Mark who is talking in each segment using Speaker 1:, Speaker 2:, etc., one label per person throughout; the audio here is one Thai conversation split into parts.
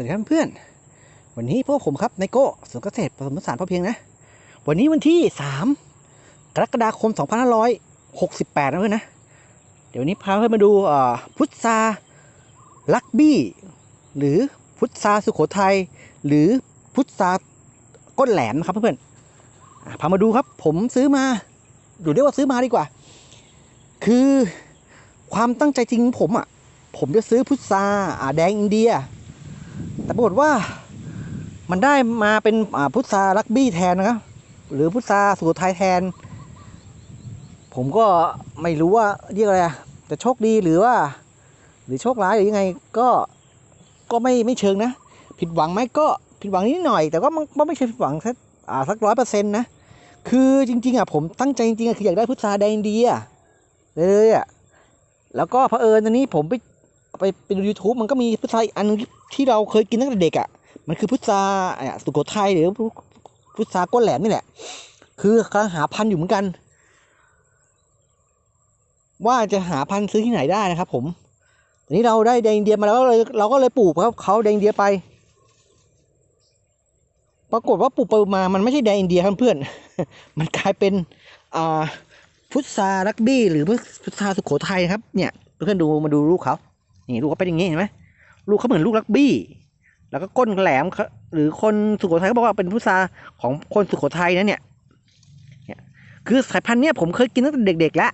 Speaker 1: วัสดีครับเพื่อนวันนี้พวกผมครับไนโก้สวนเกษตรผสมผสานพอเพียงนะ วันนี้วันที่ 3 กรกฎาคม 2568 นะเพื่อนนะ เดี๋ยววันนี้พาเพื่อนมาดูพุทราลักบี้ หรือพุทราสุโขทัยหรือพุทราก้นแหลมนะครับเพื่อนๆอะพามาดูครับ ผมซื้อมาดูเรียกว่าซื้อมาดีกว่า คือความตั้งใจจริงของผมอะผมจะซื้อพุทราอ่าแดงอินเดีย แต่ปรากฏว่ามันได้มาเป็นพุทราลักบี้แทนนะครับ หรือพุทราสุโขทัยแทน ผมก็ไม่รู้ว่าเรียกอะไรอะแต่โชคดีหรือว่า หรือโชคร้ายหรือยังไงก็ก็ไม่ไม่เชิงนะ ผิดหวังไหมก็ผิดหวังนิดหน่อย แต่ว่ามันก็ไม่ใช่ผิดหวังสักสักร้อยเปอร์เซ็นต์นะคือจริง ๆอะผมตั้งใจจริงๆอะคืออยากได้พุทราแดงอินเดียเลยอะแล้วก็เผอิญตอนนี้ผมไปไปไปดู YouTube มันก็มีพุทราอีกอันนึง ที่เราเคยกินตั้งแต่เด็กอะ่ะ มันคือพุทราอะสุโขทัยหรือพุทราก้นแหลมนี่แหละ คือกำลังหาพันธุ์อยู่เหมือนกัน ว่าจะหาพันธุ์ซื้อที่ไหนได้นะครับ ผมทีนี้เราได้แดงอินเดียมาแล้วเลยเราก็เลยปลูกครับเขาแดงอินเดียไป ปรากฏว่าปลูกไปมามันไม่ใช่แดงอินเดียครับเพื่อน มันกลายเป็นอ่าพุทราลักบี้หรือพุทราสุโขทัยครับเนี่ยเพื่อนดูมาดูลูกเขานี่ลูกเขาเป็นอย่างนี้เห็นไหม ลูกเขาเหมือนลูกลักบี้ แล้วก็ก้นแหลม หรือคนสุโขทัยเขาบอกว่าเป็นพุทราของคนสุโขทัยนะเนี่ยเนี่ยคือสายพันธุ์เนี้ยผมเคยกินตั้งแต่เด็กๆแล้ว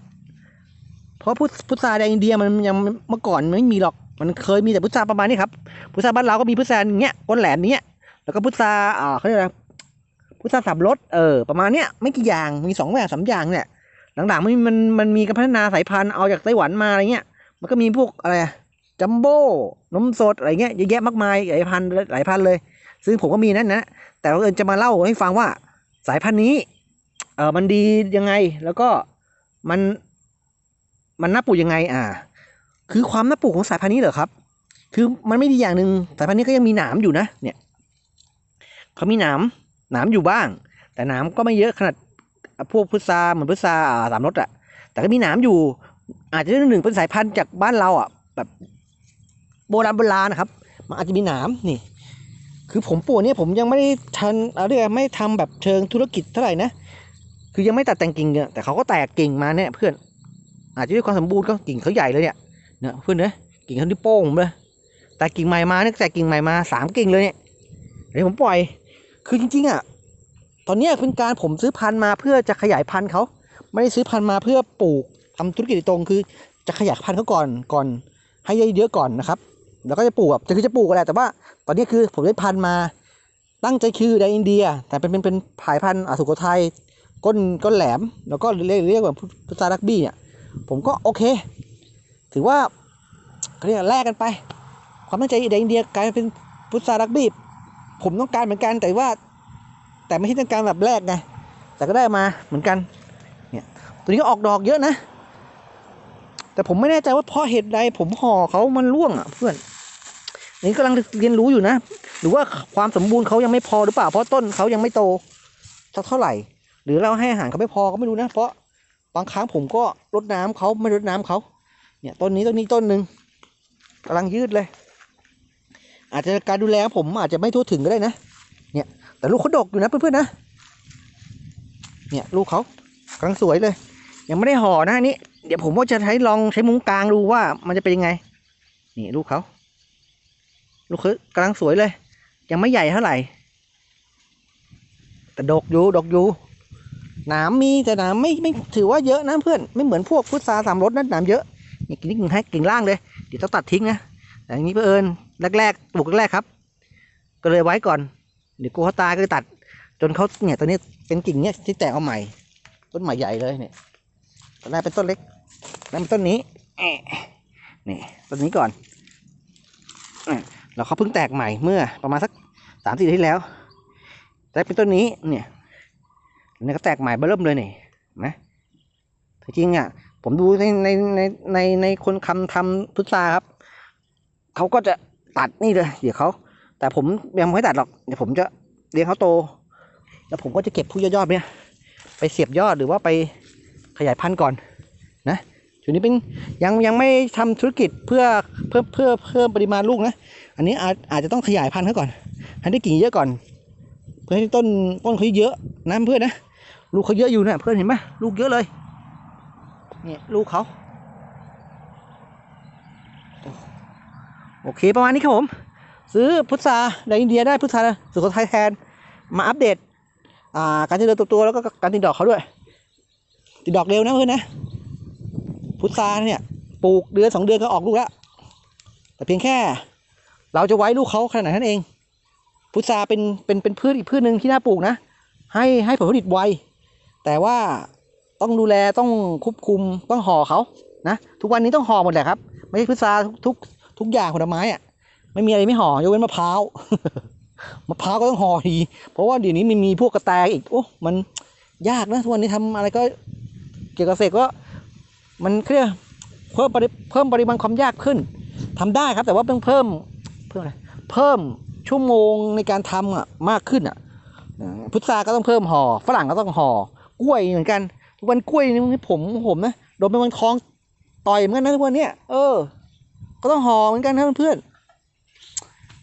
Speaker 1: เพราะพุทพุทราแดงอินเดียมันยังเมื่อก่อนไม่มีหรอกมันเคยมีแต่พุทราประมาณนี้ครับพุทราบ้านเราก็มีพุทราอย่างเงี้ยก้นแหลมเนี้ยแล้วก็พุทราอ่าเขาเรียกอะไรพุทราสับรสเออประมาณเนี้ยไม่กี่อย่างมีสองแบบสามอย่างเนี่ยหลังๆมันมันมันมีการพัฒนาสายพันธุ์เอาจากไต้หวันมาอะไรเงี้ยมันก็มีพวกอะไรอะ จัมโบ้นมสดอะไรเงี้ยเยอะแยะมากมายหลายพันหลายพันเลย ซึ่งผมก็มีนั่นนะ แต่ว่าเอิญจะมาเล่าให้ฟังว่าสายพันธุ์นี้เออมันดียังไงแล้วก็มันมันน่าปลูกยังไงอ่า คือความน่าปลูกของสายพันธุ์นี้เหรอครับ คือมันไม่ดีอย่างหนึ่งสายพันธุ์นี้ก็ยังมีหนามอยู่นะเนี่ยเขามีหนามหนามอยู่บ้าง แต่หนามก็ไม่เยอะขนาดพวกพุทราเหมือนพุทราอ่าสามรสอะแต่ก็มีหนามอยู่ อาจจะเรื่องหนึ่งเป็นสายพันธุ์จากบ้านเราอะแบบ โบราณโบราณนะครับ มันอาจจะมีหนามนี่ คือผมปลูกเนี่ยผมยังไม่ได้ทันอะไรยกไม่ทำแบบเชิงธุรกิจเท่าไหร่นะ คือยังไม่ตัดแต่งกิ่งเนี่ยแต่เขาก็แตกกิ่งมาเนี่ยเพื่อน อาจจะด้วยความสมบูรณ์ก็กิ่งเขาใหญ่เลยเนี่ยเนี่ยเพื่อนเนยกิ่งเขาที่โป้งเลย แต่กิ่งใหม่มาเนี่ยแตกกิ่งใหม่มาสามกิ่งเลยเนี่ยเดี๋ยวผมปล่อย คือจริงๆอะ ตอนนี้เป็นการผมซื้อพันธุ์มาเพื่อจะขยายพันธุ์เขา ไม่ได้ซื้อพันธุ์มาเพื่อปลูกทำธุรกิจตรงคือจะขยายพันธุ์เขาก่อนก่อนให้เยอะๆก่อนนะครับ แล้วก็จะปลูกแบบจะคือจะปลูกอะไรแต่ว่า ตอนนี้คือผมได้พันธุ์มา ตั้งใจคือแดงอินเดีย แต่เป็นเป็นเป็นผายพันธุ์อสุโขทัยก้นก้นแหลม แล้วก็เรียกเรียกว่าพุทราลักบี้เนี่ยผมก็โอเค ถือว่าเขาเรียกแลกกันไป ความตั้งใจแดงอินเดียกลายเป็นพุทราลักบี้ผมต้องการเหมือนกันแต่ว่า แต่ไม่ใช่ต้องการแบบแรกไงแต่ก็ได้มาเหมือนกันเนี่ยตัวนี้ก็ออกดอกเยอะนะแต่ผมไม่แน่ใจว่าเพราะเหตุใดผมห่อเขามันร่วงอะเพื่อน นี้กำลังเรียนรู้อยู่นะ หรือว่าความสมบูรณ์เขายังไม่พอหรือเปล่า เพราะต้นเขายังไม่โตสักเท่าไหร่ หรือเราให้อาหารเขาไม่พอก็ไม่รู้นะ เพราะบางครั้งผมก็รดน้ำเขาไม่รดน้ำเขาเนี่ยต้นนี้ต้นนี้ต้นหนึ่งกำลังยืดเลย อาจจะการดูแลผมอาจจะไม่ทั่วถึงก็ได้นะ เนี่ยแต่ลูกเขาดกอยู่นะเพื่อนๆนะ เนี่ยลูกเขากำลังสวยเลย ยังไม่ได้ห่อนะอันนี้ เดี๋ยวผมว่าจะใช้ลองใช้มุ้งกลางดูว่ามันจะเป็นยังไง นี่ลูกเขา ลูกเขากำลังสวยเลย ยังไม่ใหญ่เท่าไหร่ แต่ดกอยู่ดกอยู่หนามมีแต่หนามไม่ไม่ถือว่าเยอะนะเพื่อนไม่เหมือนพวกพุทราสามรสนะหนามเยอะนี่กิ่งนี้กิ่ให้กิ่งล่างเลยเดี๋ยวต้องตัดทิ้งนะแต่อันนี้เพื่อนแรกๆปลูกแรกๆครับ ก็เลยไว้ก่อนเดี๋ยวกลัวเขาตายก็ตัด จนเขาเนี่ยตอนนี้เป็นกิ่งเนี่ยที่แตกเอาใหม่ ต้นใหม่ใหญ่เลยเนี่ยตอนแรกเป็นต้นเล็กแล้วเป็นต้นนี้นี่ต้นนี้ก่อนอะ แล้วเขาเพิ่งแตกใหม่เมื่อประมาณสักสามสี่ที่แล้ว แต่เป็นต้นนี้เนี่ยเนี่ยก็แตกใหม่เบิ่มเลยนี่นะจริงๆอะผมดูในในในในในคนคำทำพุทราครับเขาก็จะตัดนี่เลยเดี๋ยวเขาแต่ผมยังไม่ตัดหรอกเดี๋ยวผมจะเลี้ยงเขาโต แล้วผมก็จะเก็บผู้ยอดๆเนี่ยไปเสียบยอดหรือว่าไปขยายพันธุ์ก่อนนะช่วงนี้เป็นยังยังไม่ทำธุรกิจเพื่อเพื่อเพื่อเพิ่มปริมาณลูกนะ อันนี้อาจอาจจะต้องขยายพันธุ์เขาก่อนให้ได้กิ่งเยอะก่อน เพื่อให้ต้นต้นเขาเยอะนะเพื่อนนะลูกเขาเยอะอยู่นะเพื่อนเห็นไหมลูกเยอะเลยเนี่ยลูกเขาโอเคประมาณนี้ครับผม ซื้อพุทราในอินเดียได้พุทราสุโขทัยแทน มาอัปเดตการเจริญเตัวตัวแล้วก็การติดดอกเขาด้วย ติดดอกเร็วนะเพื่อนนะ พุทราเนี่ยปลูกเดือนสองเดือนก็ออกลูกแล้วแต่เพียงแค่ เราจะไว้ลูกเขาขนาดไหนนั่นเอง พุทราเป็นเป็นเป็นพืชอีกพืชหนึ่งที่น่าปลูกนะ ให้ให้ผลผลิตไว แต่ว่าต้องดูแลต้องควบคุมต้องห่อเขานะทุกวันนี้ต้องห่อหมดแหละครับ ไม่ใช่พุทราทุกทุกทุกอย่างผลไม้อะไม่มีอะไรไม่ห่อยกเว้นมะพร้าวมะพร้าวก็ต้องห่อดีเพราะว่าเดี๋ยวนี้มันมีพวกกระแตอีกโอ้มันยากนะทุกวันนี้ทำอะไรก็เกี่ยวกับเกษตรก็มันเครียกเพิ่มปริเพิ่มปริมาณความยากขึ้นทำได้ครับแต่ว่าต้องเพิ่ม อะไรเพิ่มชั่วโมงในการทำอะมากขึ้นอะพุทราก็ต้องเพิ่มห่อฝรั่งก็ต้องห่อกล้วยเหมือนกันทุกวันกล้วยนี่ผมผมนะโดนเป็นวันทองต่อยเหมือนกันนะทุกวันเนี้ยเออ ก็ต้องห่อเหมือนกันนะเพื่อน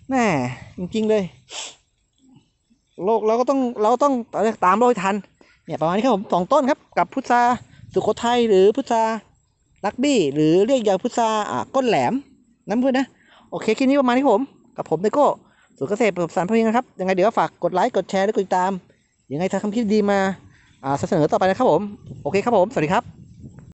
Speaker 1: แน่จริงๆเลยโลกเราก็ต้องเราต้องตามโลกให้ทันเนี่ยประมาณนี้ครับผมสองต้นครับกับพุทราสุโขทัยหรือพุทราลักบี้ หรือเรียกอย่างพุทราอ่าก้นแหลมน้ำเพื่อนนะ โอเคคลิปนี้ประมาณนี้ผม กับผมไนโก้สุขเกษตรประสบสารพเพียงนะครับ ยังไงเดี๋ยวฝากกดไลค์กดแชร์และกดติดตาม ยังไงถ้าคำคิดดีมาเสนอต่อไปนะครับผม โอเคครับผม สวัสดีครับ